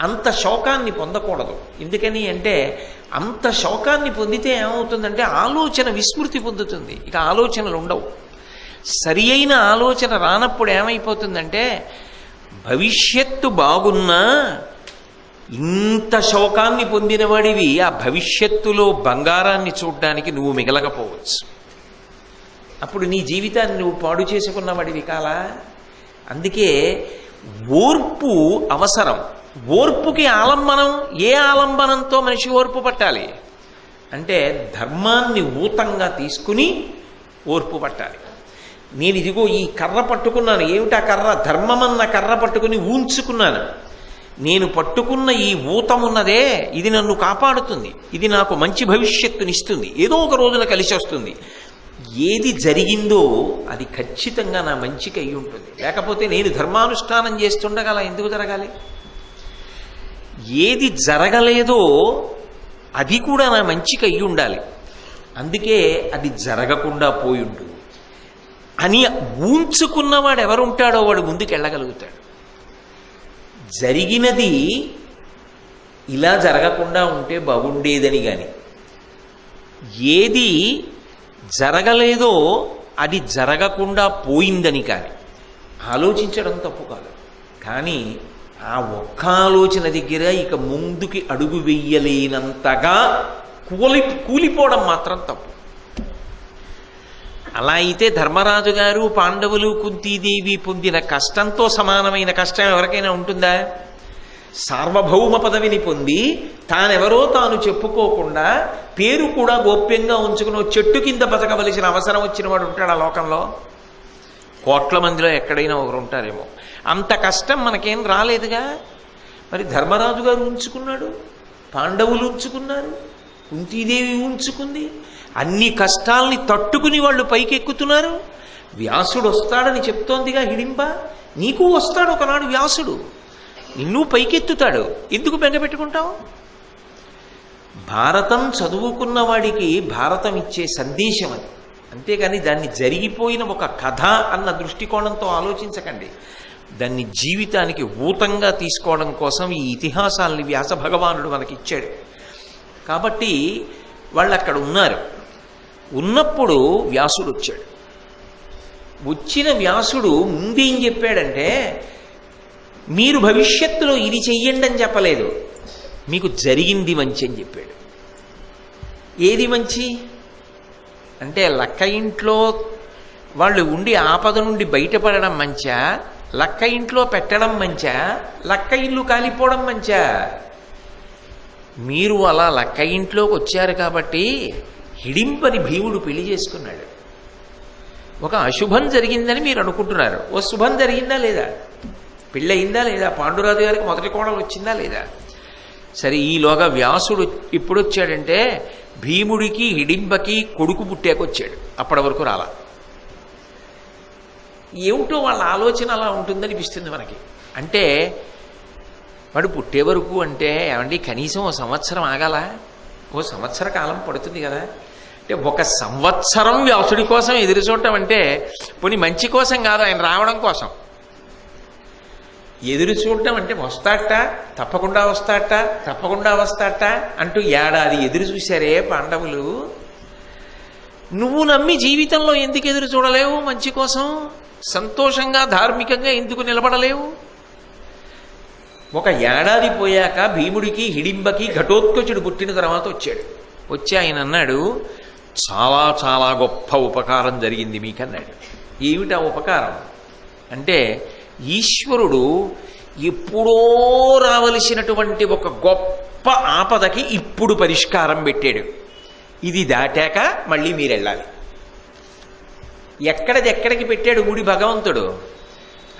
అంత శోకాన్ని పొందకూడదు. ఎందుకని అంటే అంత శోకాన్ని పొందితే ఏమవుతుందంటే ఆలోచన విస్మృతి పొందుతుంది. ఇక ఆలోచనలు ఉండవు. సరి అయిన ఆలోచన రానప్పుడు ఏమైపోతుందంటే భవిష్యత్తు బాగున్నా ఇంత శోకాన్ని పొందినవాడివి ఆ భవిష్యత్తులో బంగారాన్ని చూడడానికి నువ్వు మిగలకపోవచ్చు. అప్పుడు నీ జీవితాన్ని నువ్వు పాడు చేసుకున్నవాడివి కాలా? అందుకే ఓర్పు అవసరం. ఓర్పుకి ఆలంబనం ఏ ఆలంబనంతో మనిషి ఓర్పు పట్టాలి? అంటే ధర్మాన్ని ఊతంగా తీసుకుని ఓర్పు పట్టాలి. నేను ఇదిగో ఈ కర్ర పట్టుకున్నాను. ఏమిటా కర్ర? ధర్మమన్న కర్ర పట్టుకుని ఊంచుకున్నాను. నేను పట్టుకున్న ఈ ఊతమున్నదే ఇది నన్ను కాపాడుతుంది. ఇది నాకు మంచి భవిష్యత్తునిస్తుంది. ఏదో ఒక రోజున కలిసి వస్తుంది. ఏది జరిగిందో అది ఖచ్చితంగా నా మంచికి అయి ఉంటుంది. లేకపోతే నేను ధర్మానుష్ఠానం చేస్తుండగా అలా ఎందుకు జరగాలి? ఏది జరగలేదో అది కూడా నా మంచికి అయ్యి ఉండాలి. అందుకే అది జరగకుండా పోయి ఉంటుంది అని ఊంచుకున్నవాడు ఎవరుంటాడో వాడు ముందుకు వెళ్ళగలుగుతాడు జరిగినది ఇలా జరగకుండా ఉంటే బాగుండేదని కానీ ఏది జరగలేదో అది జరగకుండా పోయిందని కానీ ఆలోచించడం తప్పు కాదు. కానీ ఆ ఒక్క ఆలోచన దగ్గర ఇక ముందుకి అడుగు వెయ్యలేనంతగా కూలి కూలిపోవడం మాత్రం తప్పు. అలా అయితే ధర్మరాజు గారు పాండవులు కుంతీదేవి పొందిన కష్టంతో సమానమైన కష్టం ఎవరికైనా ఉంటుందా? సార్వభౌమ పదవిని పొంది తానెవరో తాను చెప్పుకోకుండా పేరు కూడా గోప్యంగా ఉంచుకుని ఓ చెట్టు కింద బతకవలసిన అవసరం వచ్చిన వాడు ఉంటాడు ఆ లోకంలో. కోట్ల మందిలో ఎక్కడైనా ఒకరు ఉంటారేమో అంత కష్టం మనకేం రాలేదుగా? మరి ధర్మరాజు గారు ఉంచుకున్నాడు పాండవులు ఉంచుకున్నారు కుంతీదేవి ఉంచుకుంది అన్ని కష్టాల్ని తట్టుకుని వాళ్ళు పైకెక్కుతున్నారు. వ్యాసుడు వస్తాడని చెప్తోందిగా హిడింబ నీకు వస్తాడు ఒకనాడు వ్యాసుడు. నిన్ను పైకెత్తుతాడు. ఎందుకు బెంగపెట్టుకుంటావు భారతం చదువుకున్న వాడికి భారతం ఇచ్చే సందేశం అది అంతేగాని దాన్ని జరిగిపోయిన ఒక కథ అన్న దృష్టికోణంతో ఆలోచించకండి. దాన్ని జీవితానికి ఊతంగా తీసుకోవడం కోసం ఈ ఇతిహాసాల్ని వ్యాస భగవానుడు మనకి ఇచ్చాడు కాబట్టి వాళ్ళు అక్కడ ఉన్నారు. ఉన్నప్పుడు వ్యాసుడు వచ్చాడు వచ్చిన వ్యాసుడు ముందేం చెప్పాడంటే మీరు భవిష్యత్తులో ఇది చెయ్యండి అని చెప్పలేదు. మీకు జరిగింది మంచి అని చెప్పాడు. ఏది మంచి? అంటే లక్క ఇంట్లో వాళ్ళు ఉండి ఆపద నుండి బయటపడడం మంచా? లక్క ఇంట్లో పెట్టడం మంచా? లక్క ఇల్లు కాలిపోవడం మంచా? మీరు అలా లక్క ఇంట్లోకి వచ్చారు కాబట్టి హిడింపని భీముడు పెళ్ళి చేసుకున్నాడు. ఒక అశుభం జరిగిందని మీరు అనుకుంటున్నారు. ఓ శుభం జరిగిందా లేదా? పెళ్ళయిందా లేదా? పాండురాజు గారికి మొదటి కోణం వచ్చిందా లేదా? సరే ఈలోగా వ్యాసుడు ఇప్పుడు వచ్చాడంటే భీముడికి హిడింబకి కొడుకు పుట్టాకొచ్చాడు. అప్పటి వరకు రాలా. ఏమిటో వాళ్ళ ఆలోచన అలా ఉంటుందనిపిస్తుంది మనకి. అంటే వాడు పుట్టే వరకు అంటే ఏమండి కనీసం ఓ సంవత్సరం ఆగాల? ఓ సంవత్సర కాలం పడుతుంది కదా. అంటే ఒక సంవత్సరం వ్యాసుడి కోసం ఎదురు చూడటం అంటే పోనీ మంచి కోసం కాదు ఆయన రావడం కోసం. ఎదురు చూడటం అంటే వస్తాట తప్పకుండా వస్తాట తప్పకుండా వస్తాట అంటూ ఏడాది ఎదురు చూశారే పాండవులు. నువ్వు నమ్మి జీవితంలో ఎందుకు ఎదురు చూడలేవు మంచి కోసం? సంతోషంగా ధార్మికంగా ఎందుకు నిలబడలేవు? ఒక ఏడాది పోయాక భీముడికి హిడింబకి ఘటోత్కచుడు పుట్టిన తర్వాత వచ్చాడు. వచ్చి ఆయన అన్నాడు చాలా చాలా గొప్ప ఉపకారం జరిగింది మీకన్నాడు. ఏమిటా ఉపకారం? అంటే ఈశ్వరుడు ఎప్పుడో రావలసినటువంటి ఒక గొప్ప ఆపదకి ఇప్పుడు పరిష్కారం పెట్టాడు. ఇది దాటాక మళ్ళీ మీరు వెళ్ళాలి ఎక్కడది ఎక్కడికి పెట్టాడు గుడి భగవంతుడు?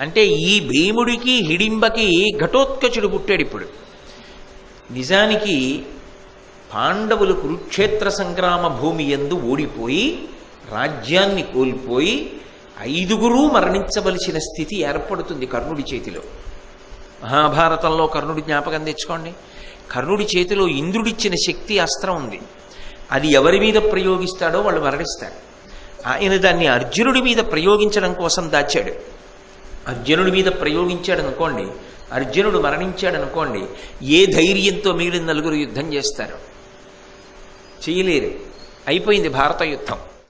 అంటే ఈ భీముడికి హిడింబకి ఘటోత్కచుడు పుట్టాడు ఇప్పుడు. నిజానికి పాండవులు కురుక్షేత్ర సంగ్రామ భూమి ఎందు ఓడిపోయి రాజ్యాన్ని కోల్పోయి ఐదుగురు మరణించవలసిన స్థితి ఏర్పడుతుంది కర్ణుడి చేతిలో. మహాభారతంలో కర్ణుడి జ్ఞాపకం తెచ్చుకోండి. కర్ణుడి చేతిలో ఇంద్రుడిచ్చిన శక్తి అస్త్రం ఉంది. అది ఎవరి మీద ప్రయోగిస్తాడో వాళ్ళు మరణిస్తారు. ఆయన దాన్ని అర్జునుడి మీద ప్రయోగించడం కోసం దాచాడు. అర్జునుడి మీద ప్రయోగించాడు అనుకోండి అర్జునుడు మరణించాడు అనుకోండి ఏ ధైర్యంతో మిగిలిన నలుగురు యుద్ధం చేస్తారు? చేయలేరు. అయిపోయింది భారత యుద్ధం.